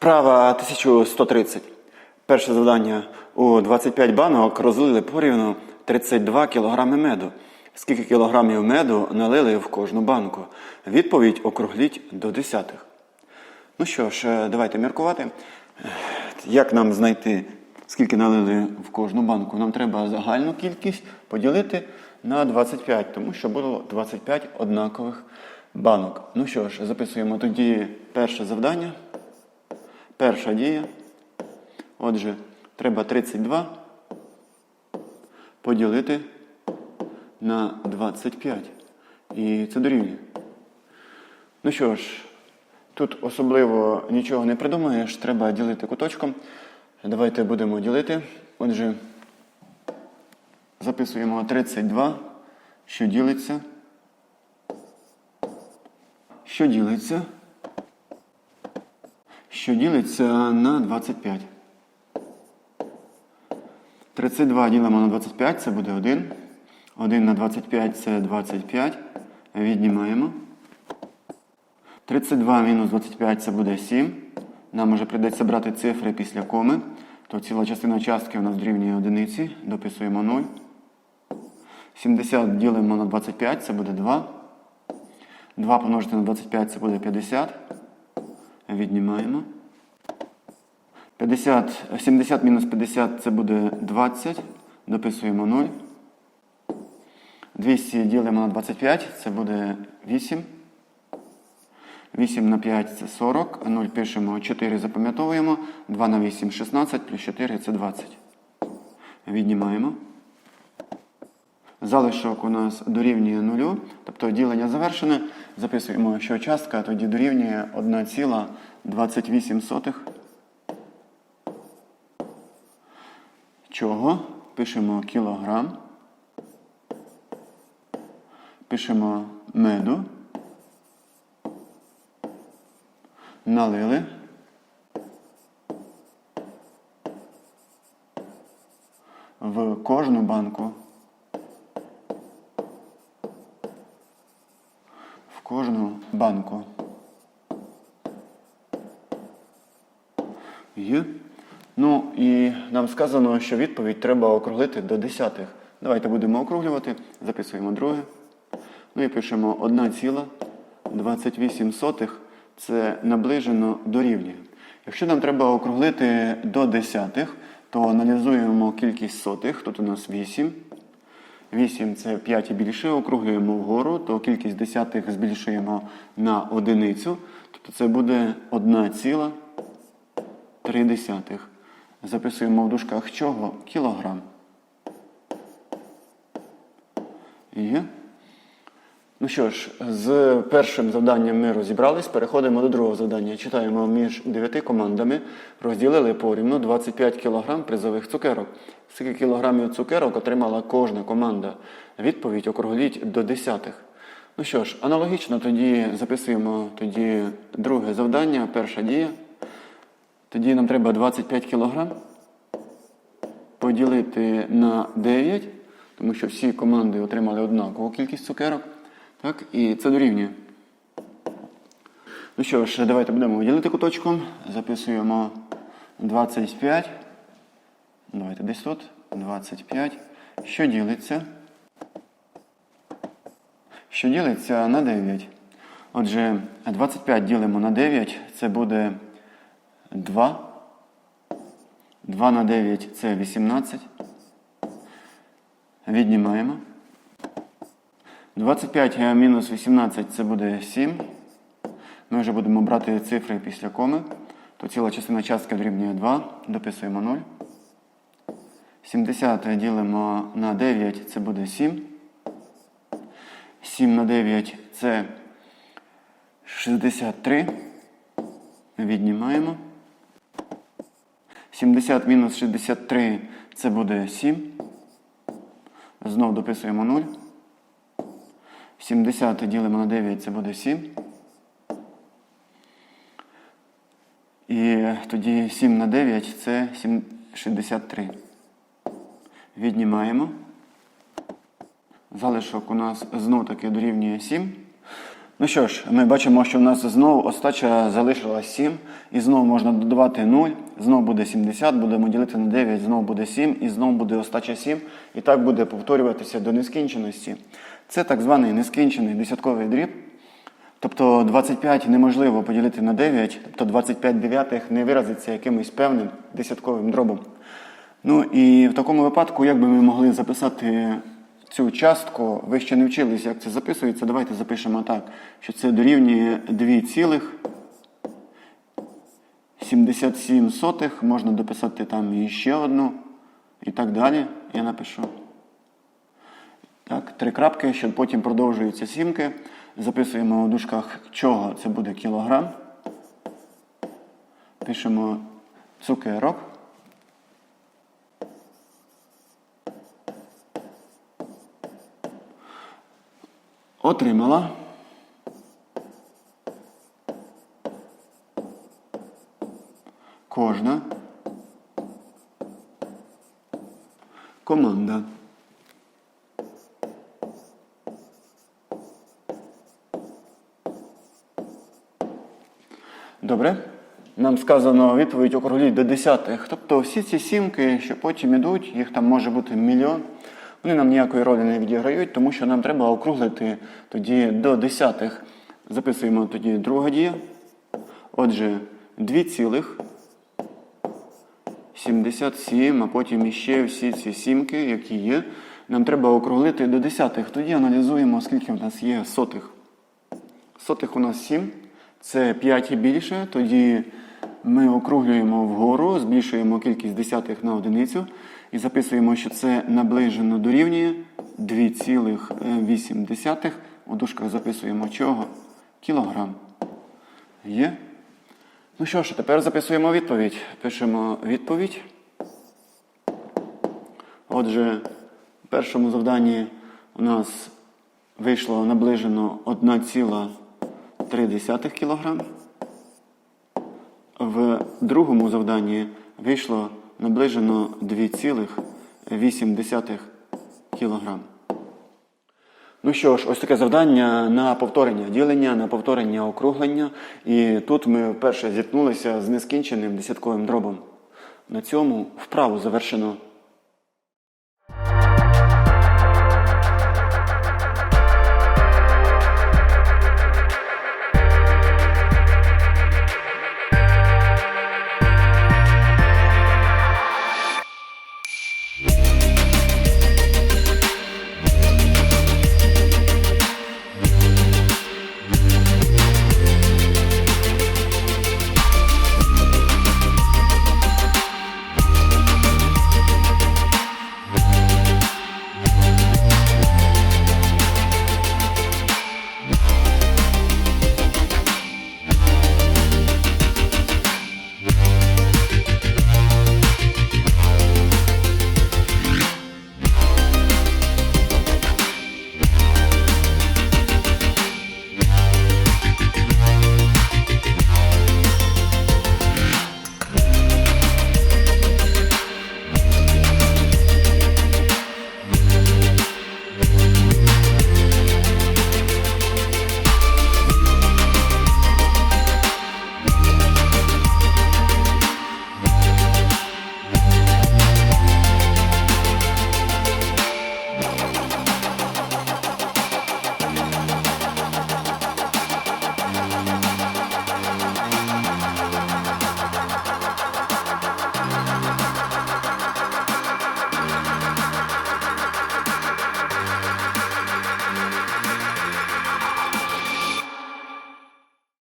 Вправа 1130. Перше завдання. У 25 банок розлили порівну 32 кг меду. Скільки кілограмів меду налили в кожну банку? Відповідь округліть до десятих. Ну що ж, е, давайте міркувати. Як нам знайти, скільки налили в кожну банку? Нам треба загальну кількість поділити на 25, тому що було 25 однакових банок. Ну що ж, записуємо тоді перше завдання. Перша дія. Отже, треба 32 поділити на 25. І це дорівнює. Ну що ж, тут особливо нічого не придумаєш, треба ділити куточком. Давайте будемо ділити. Отже, записуємо 32, що ділиться. Що ділиться? Що ділиться на 25. 32 ділимо на 25, це буде 1. 1 на 25 це 25. Віднімаємо. 32 мінус 25 це буде 7. Нам вже прийдеться брати цифри після коми. То ціла частина частки у нас дорівнює одиниці. Дописуємо 0. 70 ділимо на 25, це буде 2. 2 помножити на 25 це буде 50. Віднімаємо. 50, 70 мінус 50 це буде 20. Дописуємо 0. 200 ділимо на 25, це буде 8. 8 на 5 це 40. 0 пишемо 4 запам'ятовуємо. 2 на 8 16, плюс 4 це 20. Віднімаємо. Залишок у нас дорівнює 0, тобто ділення завершене. Записуємо, що частка тоді дорівнює 1,28. Чого? Пишемо кілограм. Пишемо меду. Налили. В кожну банку. В кожну банку. Є. Ну і нам сказано, що відповідь треба округлити до десятих. Давайте будемо округлювати. Записуємо друге. Ну і пишемо 1,28 це наближено дорівнює. Якщо нам треба округлити до десятих, то аналізуємо кількість сотих. Тут у нас 8. 8 це 5 і більше, округлюємо вгору, то кількість десятих збільшуємо на одиницю. Тобто це буде 1,3. Записуємо в дужках чого? Кілограм. Є. Ну що ж, з першим завданням ми розібрались. Переходимо до другого завдання. Читаємо між дев'яти командами. Розділили порівну 25 кг призових цукерок. Скільки кілограмів цукерок отримала кожна команда? Відповідь округліть до десятих. Ну що ж, аналогічно тоді записуємо тоді друге завдання, перша дія. Тоді нам треба 25 кг поділити на 9, тому що всі команди отримали однакову кількість цукерок. Так, і це дорівнює. Ну що ж, давайте будемо ділити куточком. Записуємо 25. Давайте десь тут. 25. Що ділиться? Що ділиться на 9. Отже, 25 ділимо на 9, це буде 2. 2 на 9 це 18. Віднімаємо. 25 мінус 18 це буде 7. Ми вже будемо брати цифри після коми. То ціла частина частки дорівнює 2. Дописуємо 0. 70 ділимо на 9, це буде 7. 7 на 9 це 63. Віднімаємо. 70 мінус 63 це буде 7. Знову дописуємо 0. 70 ділимо на 9, це буде 7. І тоді 7 на 9 це 7, 63. Віднімаємо. Залишок у нас знов таки дорівнює 7. Ну що ж, ми бачимо, що в нас знову остача залишилась 7, і знову можна додавати 0, знову буде 70, будемо ділити на 9, знову буде 7, і знову буде остача 7, і так буде повторюватися до нескінченості. Це так званий нескінчений десятковий дріб. Тобто 25 неможливо поділити на 9, тобто 25 дев'ятих не виразиться якимось певним десятковим дробом. Ну і в такому випадку, як би ми могли записати цю частку, ви ще не вчились, як це записується, давайте запишемо так, що це дорівнює 2,77 можна дописати там іще одну і так далі. Я напишу. Так, три крапки, щоб потім продовжуються сімки. Записуємо у дужках чого це буде кілограм. Пишемо цукерок. Отримала. Кожна команда. Добре. Нам сказано відповідь округліть до десятих. Тобто всі ці сімки, що потім ідуть, їх там може бути мільйон, вони нам ніякої ролі не відіграють, тому що нам треба округлити тоді до десятих. Записуємо тоді друга дія. Отже, 2 цілих 77, а потім іще всі ці сімки, які є. Нам треба округлити до десятих. Тоді аналізуємо, скільки в нас є сотих. Сотих у нас 7. Це 5 і більше. Тоді ми округлюємо вгору, збільшуємо кількість десятих на одиницю і записуємо, що це наближено дорівнює 2,8. У дужках записуємо чого? Кілограм. Є? Ну що ж, тепер записуємо відповідь. Пишемо відповідь. Отже, в першому завданні у нас вийшло наближено 1,3 кг. В другому завданні вийшло наближено 2,8 кг. Ну що ж, ось таке завдання на повторення ділення, на повторення округлення. І тут ми вперше зіткнулися з нескінченим десятковим дробом. На цьому вправу завершено.